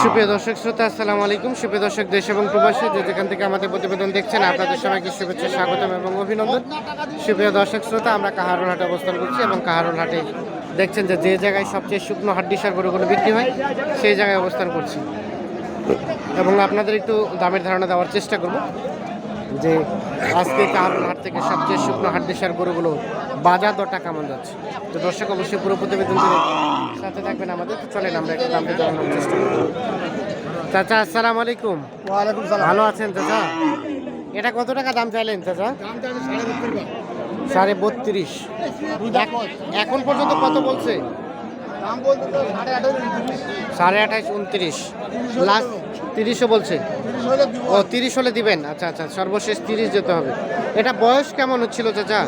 সুপ্রিয় দর্শক শ্রোতা, আসসালামু আলাইকুম। সুপ্রিয় দর্শক, দেশ এবং প্রবাসী যে যেখান থেকে আমাদের প্রতিবেদন দেখছেন, আপনাদের সবাইকে শুভেচ্ছা, স্বাগতম এবং অভিনন্দন। সুপ্রিয় দর্শক শ্রোতা, আমরা কাহারুল হাটে অবস্থান করছি এবং কাহারুল হাটে দেখছেন যে যে জায়গায় সবচেয়ে শুকনো হাড্ডিসার গরুগুলো বিক্রি হয়, সেই জায়গায় অবস্থান করছি। এবং আপনাদের একটু দামের ধারণা দেওয়ার চেষ্টা করব। যে আজকে কাহারুল হাট থেকে সবচেয়ে শুকনো হাড্ডিসার গরুগুলো বাজার দরটা কেমন যাচ্ছে? তো দর্শক অবশ্যই পুরো প্রতিবেদন করে সাথে থাকবেন আমাদের। তো চলেন আমরা একটু দামটা জানানোর চেষ্টা করব চাচা আসসালামু আলাইকুম। ওয়ালাইকুম সালাম। ভালো আছেন চাচা? এটা কত টাকা দাম চাইলেন চাচা? সাড়ে বত্রিশ এখন পর্যন্ত কত বলছে? সাড়ে আঠাইশ উনত্রিশ। লাস্ট তিরিশও বলছে। ও, তিরিশ হলে দিবেন। আচ্ছা আচ্ছা সর্বশেষ তিরিশ যেতে হবে। এটা বয়স কেমন হচ্ছিল চাচা?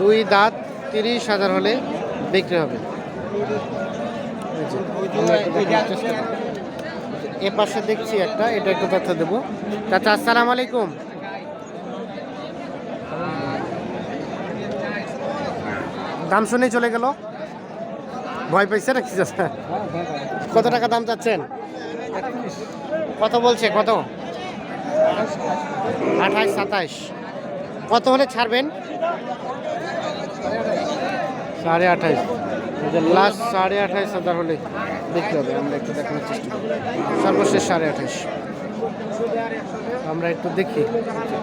দুই দাঁত, তিরিশ হাজার হলে বিক্রি হবে। এ পাশে দেখছি একটা, এটা একটু তথ্য দেবো। চাচা, আসসালামু আলাইকুম। দাম শুনেই চলে গেল। ভয় পাইছে নাকি কত টাকা দাম চাচ্ছেন? কত বলছে কত? আঠাইশ সাতাইশ কত হলে ছাড়বেন? সাড়ে আঠাইশ লাস্ট সাড়ে আঠাইশ হাজার হলে দেখতে হবে আমরা একটু দেখানোর চেষ্টা করি। সর্বশেষ সাড়ে আঠাইশ আমরা একটু দেখি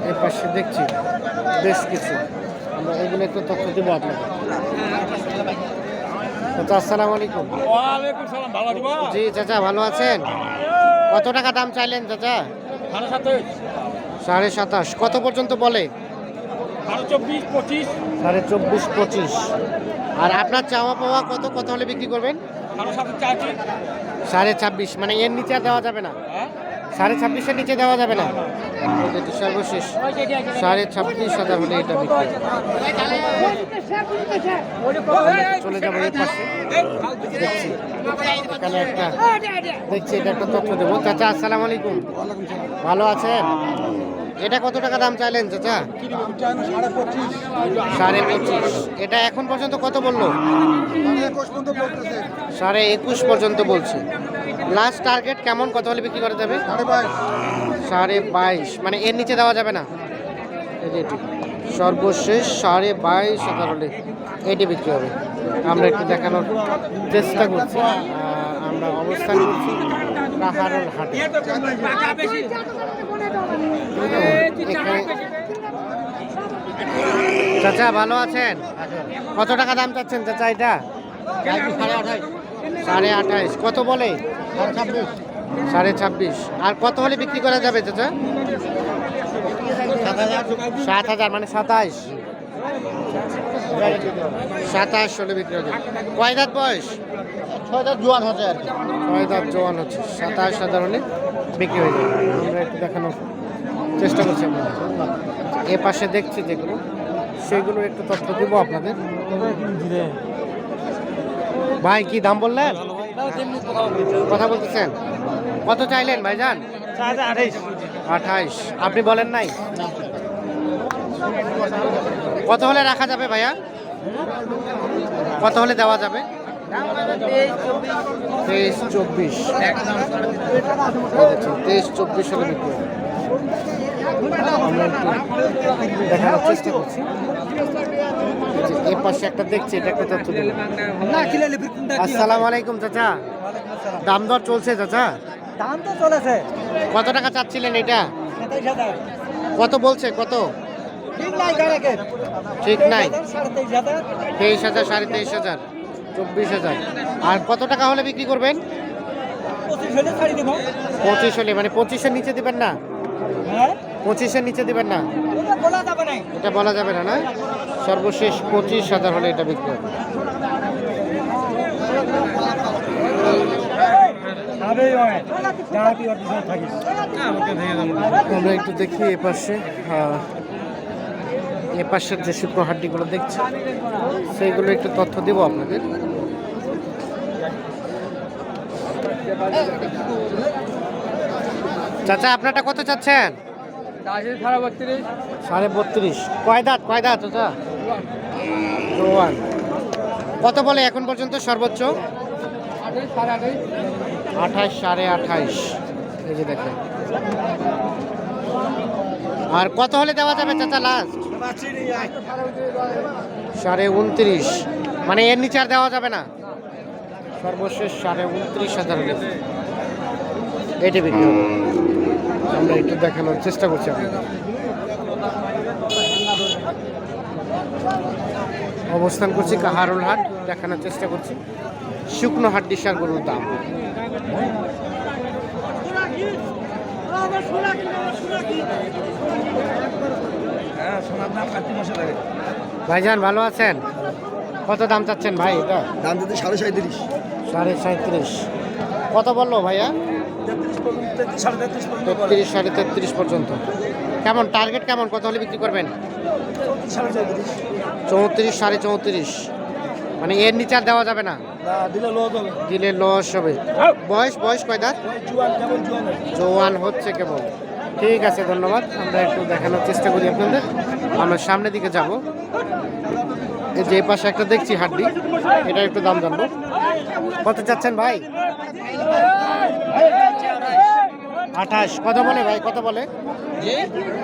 এর পাশে দেখছি বেশ কিছু। আমরা এগুলো একটু তথ্য দেবো আপনাকে চাচা আসসালামু আলাইকুম। ওয়ালাইকুম সালাম ভালো আছি? জি চাচা ভালো আছেন? কত টাকা দাম চাইলেন চাচা? সাড়ে সাতাশ। কত পর্যন্ত বলে? সাড়ে চব্বিশ পঁচিশ। আর আপনার চাওয়া পাওয়া কত? কত হলে বিক্রি করবেন? সাড়ে ছাব্বিশ। মানে এর নিচে আর দেওয়া যাবে না? হ্যাঁ? সাড়ে ছাব্বিশের নিচে দেওয়া যাবে না। সর্বশেষ সাড়ে ছাব্বিশ হাজার হলে এটা বিক্রি চলে যাব এই পাশে। দেখছি। এখানে একটা দেখছি এটা একটা তথ্য দেবো। চাচা আসসালামু আলাইকুম। ভালো আছেন? এটা কত টাকা দাম চাইলেন চাচা? সাড়ে পঁচিশ। এটা এখন পর্যন্ত কত বলল? সাড়ে একুশ পর্যন্ত বলছে। লাস্ট টার্গেট কেমন? কত হলে বিক্রি করা যাবে? সাড়ে বাইশ। মানে এর নিচে দেওয়া যাবে না? সর্বশেষ সাড়ে বাইশ হাজার হলে এটি বিক্রি হবে। আমরা একটু দেখানোর চেষ্টা করছি। আমরা অবস্থান করছি। চাচা, ভালো আছেন? কত টাকা দাম চাচ্ছেন চাচা এটা? সাড়ে আঠাশ সাড়ে কত বলে? সাড়ে ছাব্বিশ। আর কত হলে বিক্রি করা যাবে চাচা? সাত হাজার মানে সাতাইশ। সাতাশ হলে বিক্রি হবে কয় দাঁত বয়স? ছয় হাজার জোয়ান হচ্ছে আর ছয় দাঁত জোয়ান হচ্ছে। সাতাশ হাজার হলে বিক্রি হয়ে যাবে। আমরা একটু দেখানোর চেষ্টা করছি আপনাদের। এ পাশে দেখছি যেগুলো সেগুলো একটু তথ্য দিব আপনাদের। ভাই কি দাম বললেন? কথা বলতেছেন? কত চাইলেন ভাইজান? আঠাইশ। আপনি বলেন নাই? কত হলে রাখা যাবে ভাইয়া? কত হলে দেওয়া যাবে? তেইশ চব্বিশ। তেইশ চব্বিশ হলে বিক্রি আমরা একটু দেখানোর চেষ্টা করছি। এই পাশে একটা দেখছি এটা একটা তথ্য আসসালামু আলাইকুম চাচা। দাম দর চলছে চাচা? দাম তো চলেছে। কত টাকা চাচ্ছিলেন এটা? কত বলছে? কত? ঠিক নাই তেইশ হাজার সাড়ে তেইশ হাজার। চব্বিশ হাজার। আর কত টাকা হলে বিক্রি করবেন? পঁচিশ হলে মানে পঁচিশের নিচে দিবেন না? হ্যাঁ? পঁচিশের নিচে দিবেন না? এটা বলা যাবে না। না সর্বশেষ পঁচিশ হাজার হলে এটা বিক্রি হবে। আমরা একটু দেখি এ পাশে আহ, এ পাশের যে শুকনো হাড্ডিগুলো দেখছি সেইগুলো একটু তথ্য দেব আপনাদের। চাচা আপনারটা কত চাচ্ছেন? সাড়ে বত্রিশ। কয় দাঁত? কয় দাঁত চাচা? কত বলে এখন পর্যন্ত সর্বোচ্চ? আঠাশ সাড়ে আঠাইশ। এই যে দেখেন। আর কত হলে দেওয়া যাবে চাচা লাস্ট সাড়ে উনত্রিশ। মানে এর নিচে আর দেওয়া যাবে না। সর্বশেষ সাড়ে উনত্রিশ হাজার এটি বিক্রি আমরা একটু দেখানোর চেষ্টা করছি। অবস্থান করছি কাহারুল হাট, দেখানোর চেষ্টা করছি। শুকনো হাট ডিসার গরুর দাম। ভাইজান ভালো আছেন? কত দাম চাচ্ছেন ভাই এটা? দাম যদি সাড়ে সাঁত্রিশ সাড়ে সাঁত্রিশ কত বলল ভাইয়া? তেত্রিশ সাড়ে তেত্রিশ পর্যন্ত কেমন টার্গেট কেমন? কত হলে বিক্রি করবেন? চৌত্রিশ সাড়ে চৌত্রিশ। মানে এর নিচে আর দেওয়া যাবে না? দিলে লস হবে। বয়স বয়স কয় দাঁত? জুয়ান কেমন জোয়ান হচ্ছে কেবল। ঠিক আছে ধন্যবাদ। আমরা একটু দেখানোর চেষ্টা করি আপনাদের। আমরা সামনের দিকে যাব। এই যে পাশে একটা দেখছি হাড্ডি। এটা একটু দাম জানব। কত চাচ্ছেন ভাই? আঠাশ। কত বলে ভাই? কত বলে?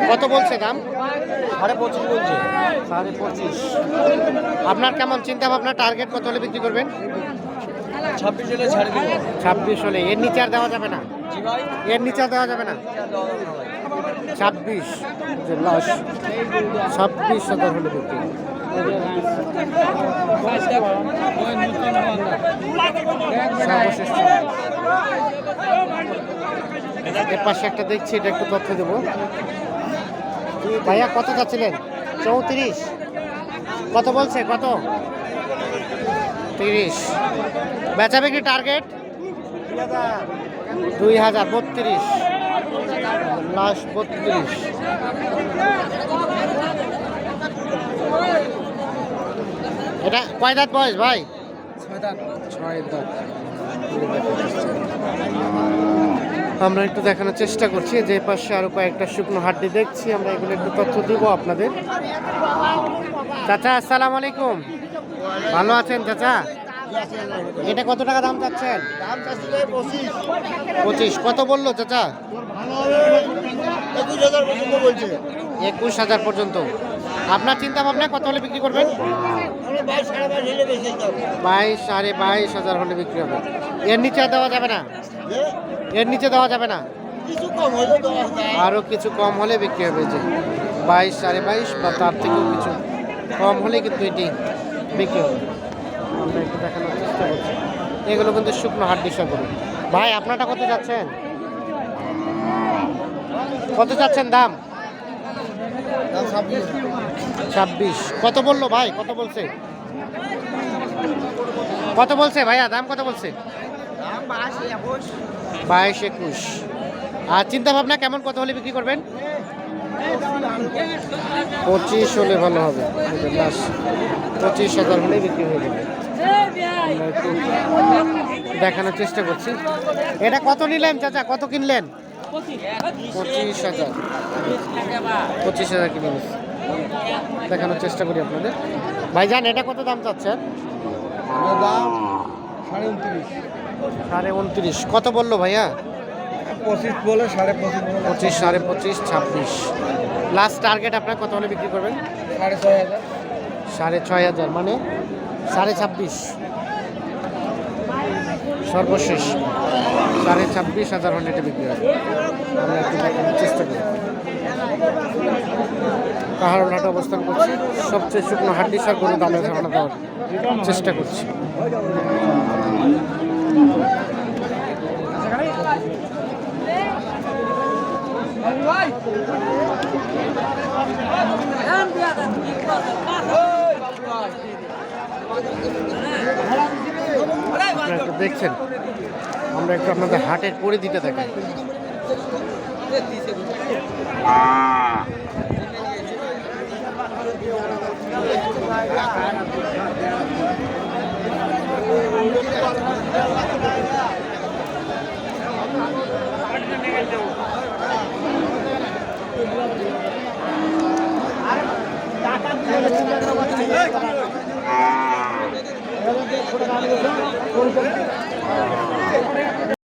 কত বলছে দাম? সাড়ে পঁচিশ বলছে। সাড়ে পঁচিশ। আপনার কেমন চিন্তা ভাবনা টার্গেট কত হলে বিক্রি করবেন? ছাব্বিশ হলে ছাড়ে দিব। ছাব্বিশ হলে। এর নিচে আর দেওয়া যাবে না? এর নিচে দেওয়া যাবে না। ছাব্বিশ লাশ, ছাব্বিশ হাজার হলে বিক্রি। এর পাশে একটা দেখছি, এটা একটু তথ্য দেবো। ভাইয়া, কত যাচ্ছিলেন চৌত্রিশ। কত বলছে? কত? তিরিশ। বেচা বিক্রি টার্গেট দুই হাজার বত্রিশ। লাশ বত্রিশ। এটা কয় দাঁত বয়স ভাই? আমরা একটু দেখানোর চেষ্টা করছি, যে পাশে আরও কয়েকটা শুকনো হাড্ডি দেখছি, আমরা এগুলো একটু তথ্য দিব আপনাদের। চাচা, আসসালাম আলাইকুম। ভালো আছেন চাচা? এটা কত টাকা দাম চাচ্ছেন? পঁচিশ। পঁচিশ। কত বলল চাচা? একুশ হাজার পর্যন্ত বলছে। একুশ হাজার পর্যন্ত। আপনার চিন্তা ভাবনা কত হলে বিক্রি করবেন? বাইশ সাড়ে বাইশ হাজার হলে বিক্রি হবে। এর নিচে দেওয়া যাবে না? এর নিচে দেওয়া যাবে না? কিছু কম হলে দেওয়া যায়। আরও কিছু কম হলে বিক্রি হবে যে। বাইশ সাড়ে বাইশ বা তার থেকেও কিছু কম হলে কিন্তু এটি বিক্রি হবে। আমরা একটু দেখানোর চেষ্টা করছি। এগুলো কিন্তু শুকনো হাট দিশা করুন। ভাই, আপনারটা কত যাচ্ছেন কত যাচ্ছেন দাম? ছাব্বিশ। কত বলল ভাই? কত বলছে? কত বলছে ভাইয়া? দাম কত বলছে? বাইশ, একুশ। আর চিন্তা ভাবনা কেমন? কত হলে বিক্রি করবেন? পঁচিশ হলে ভালো হবে। পঁচিশ হাজার হলে বিক্রি হয়ে যাবে। আমরা একটু দেখানোর চেষ্টা করছি। এটা কত নিলেন চাচা? কত কিনলেন? পঁচিশ হাজার। পঁচিশ হাজার কিনে দেখানোর চেষ্টা করি আপনাদের। ভাই ভাইজান এটা কত দাম চাচ্ছেন? দাম সাড়ে উনত্রিশ। সাড়ে উনত্রিশ কত বলল ভাইয়া? পঁচিশ বলে সাড়ে পঁচিশ পঁচিশ সাড়ে পঁচিশ ছাব্বিশ। লাস্ট টার্গেট আপনার কত হলে বিক্রি করবেন? সাড়ে ছয় হাজার। সাড়ে ছয় হাজার মানে সাড়ে ছাব্বিশ। সর্বশেষ সাড়ে ছাব্বিশ হাজার এটা বিক্রি হবে আমরা একটু দেখানোর চেষ্টা করি। কাহারোলাটা অবস্থান করছি। সবচেয়ে শুকনো হাড্ডি সার করে দামে ধারণা দেওয়ার চেষ্টা করছি। আপনারা একটু দেখছেন? আমরা একটু আপনাদের হাটের পরে দিতে টাকা ছোট গান গেছে কোন